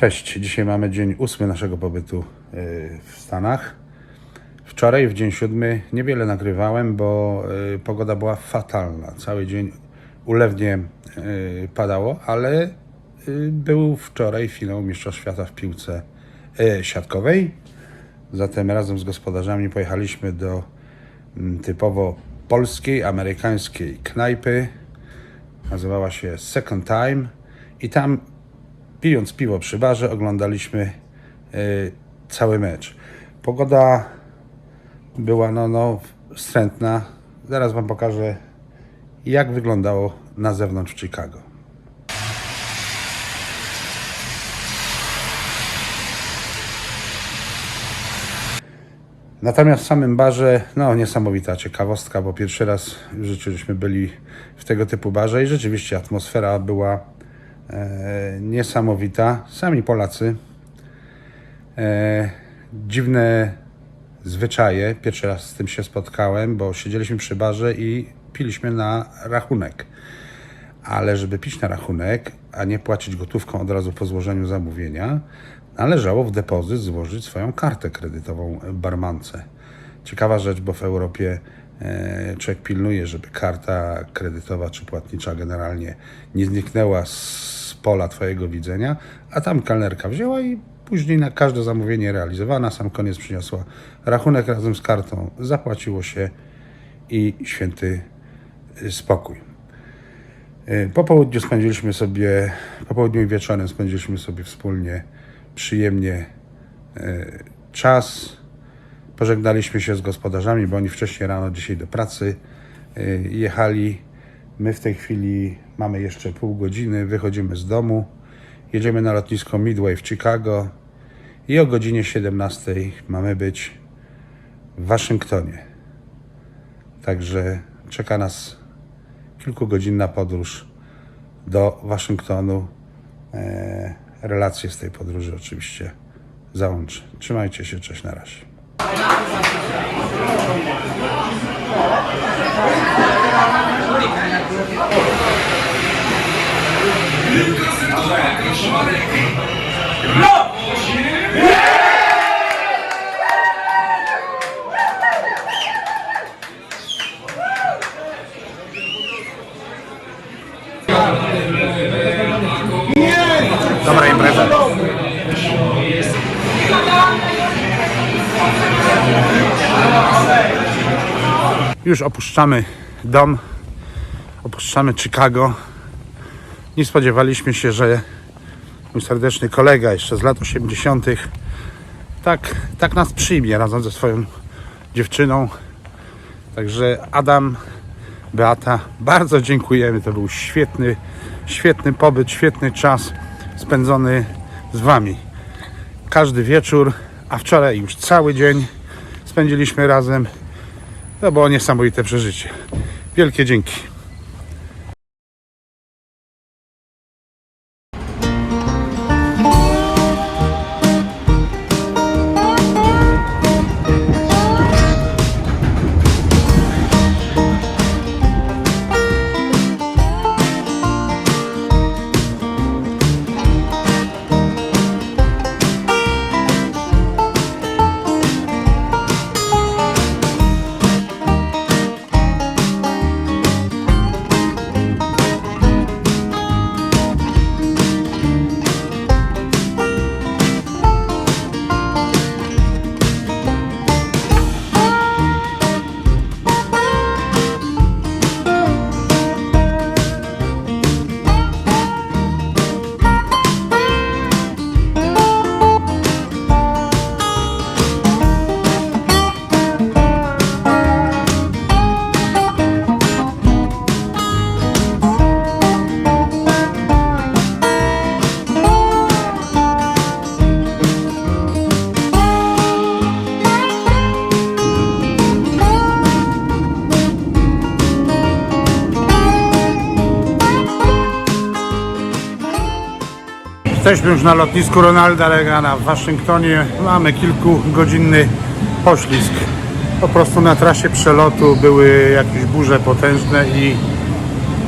Cześć, dzisiaj mamy dzień ósmy naszego pobytu y, w Stanach. Wczoraj, w dzień siódmy, niewiele nagrywałem, bo y, pogoda była fatalna. Cały dzień ulewnie y, padało, ale był wczoraj finał Mistrzostw Świata w piłce siatkowej. Zatem razem z gospodarzami pojechaliśmy do mm, typowo polskiej, amerykańskiej knajpy. Nazywała się Second Time i tam pijąc piwo przy barze oglądaliśmy y, cały mecz. Pogoda była no, no wstrętna. Zaraz Wam pokażę jak wyglądało na zewnątrz w Chicago. Natomiast w samym barze, no niesamowita ciekawostka, bo pierwszy raz w życiu byli w tego typu barze i rzeczywiście atmosfera była niesamowita. Sami Polacy, e, dziwne zwyczaje. Pierwszy raz z tym się spotkałem, bo siedzieliśmy przy barze i piliśmy na rachunek. Ale żeby pić na rachunek, a nie płacić gotówką od razu po złożeniu zamówienia, należało w depozyt złożyć swoją kartę kredytową barmance. Ciekawa rzecz, bo w Europie e, człowiek pilnuje, żeby karta kredytowa czy płatnicza generalnie nie zniknęła z pola Twojego widzenia, a tam kelnerka wzięła i później na każde zamówienie realizowana, na sam koniec przyniosła rachunek razem z kartą, zapłaciło się i święty spokój. Y, Po południu spędziliśmy sobie, po południu i wieczorem spędziliśmy sobie wspólnie przyjemnie y, czas. Pożegnaliśmy się z gospodarzami, bo oni wcześniej rano dzisiaj do pracy y, jechali. My w tej chwili mamy jeszcze pół godziny, wychodzimy z domu, jedziemy na lotnisko Midway w Chicago i o godzinie 17 mamy być w Waszyngtonie. Także czeka nas kilkugodzinna podróż do Waszyngtonu. E, relacje z tej podróży oczywiście załączę. Trzymajcie się, cześć na razie. Lucas Antônio, João Alegre. Już opuszczamy dom, opuszczamy Chicago. Nie spodziewaliśmy się, że mój serdeczny kolega jeszcze z lat 80. tak, tak nas przyjmie razem ze swoją dziewczyną. Także Adam, Beata, bardzo dziękujemy. To był świetny, świetny pobyt, świetny czas spędzony z Wami. Każdy wieczór, a wczoraj już cały dzień spędziliśmy razem. To było niesamowite przeżycie. Wielkie dzięki. Jesteśmy już na lotnisku Ronalda Reagana w Waszyngtonie. Mamy kilkugodzinny poślizg. Po prostu na trasie przelotu były jakieś burze potężne i,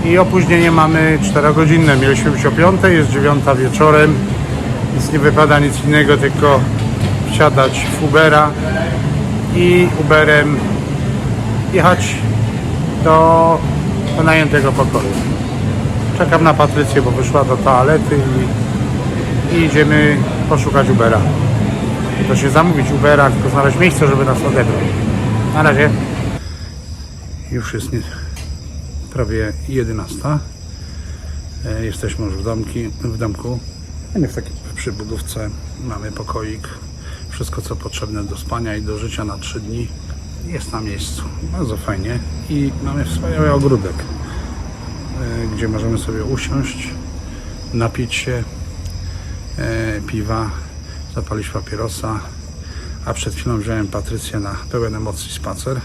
i opóźnienie mamy 4-godzinne. Mieliśmy być o 5, jest 9 wieczorem. Więc nie wypada nic innego, tylko wsiadać w Ubera i Uberem jechać do wynajętego pokoju. Czekam na Patrycję, bo wyszła do toalety i, i idziemy poszukać Ubera. To się zamówić Ubera, tylko znaleźć miejsce, żeby nas odebrał. Na razie. Już jest nie, prawie 11. E, Jesteśmy już w, domki, w domku. Nie w takiej przybudówce. Mamy pokoik. Wszystko co potrzebne do spania i do życia na 3 dni jest na miejscu. Bardzo fajnie. I mamy wspaniały ogródek, e, gdzie możemy sobie usiąść, napić się piwa, zapalić papierosa. A przed chwilą wziąłem Patrycję na pełen emocji spacer,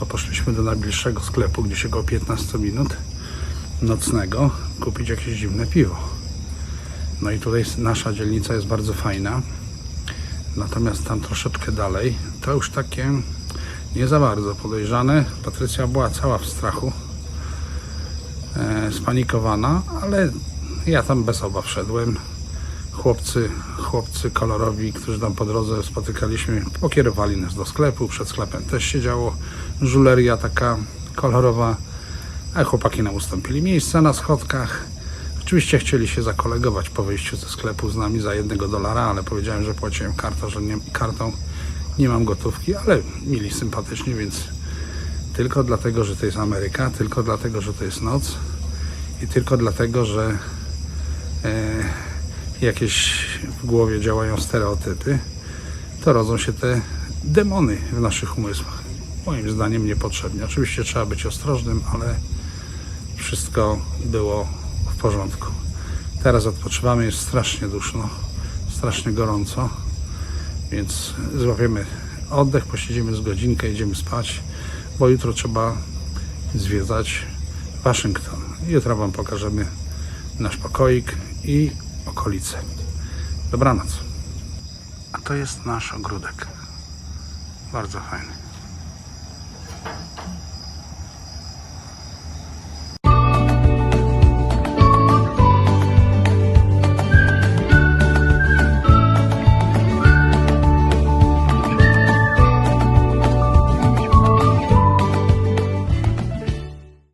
bo poszliśmy do najbliższego sklepu, gdzieś około 15 minut nocnego, kupić jakieś dziwne piwo. No i tutaj nasza dzielnica jest bardzo fajna. Natomiast tam troszeczkę dalej to już takie nie za bardzo podejrzane. Patrycja była cała w strachu, e, spanikowana, ale ja tam bez obaw wszedłem. Chłopcy, chłopcy kolorowi, którzy tam po drodze spotykaliśmy, pokierowali nas do sklepu. Przed sklepem też się działo żuleria taka kolorowa, a chłopaki nam ustąpili miejsca na schodkach. Oczywiście chcieli się zakolegować po wyjściu ze sklepu z nami za jednego dolara, ale powiedziałem, że płaciłem kartą, że nie, kartą nie mam gotówki, ale mieli sympatycznie, więc tylko dlatego, że to jest Ameryka, tylko dlatego, że to jest noc i tylko dlatego, że e, jakieś w głowie działają stereotypy, to rodzą się te demony w naszych umysłach. Moim zdaniem niepotrzebnie. Oczywiście trzeba być ostrożnym, ale wszystko było w porządku. Teraz odpoczywamy, jest strasznie duszno, strasznie gorąco, więc złapiemy oddech, posiedzimy z godzinkę, idziemy spać, bo jutro trzeba zwiedzać Waszyngton. Jutro Wam pokażemy nasz pokoik i okolice. Dobranoc. A to jest nasz ogródek. Bardzo fajny.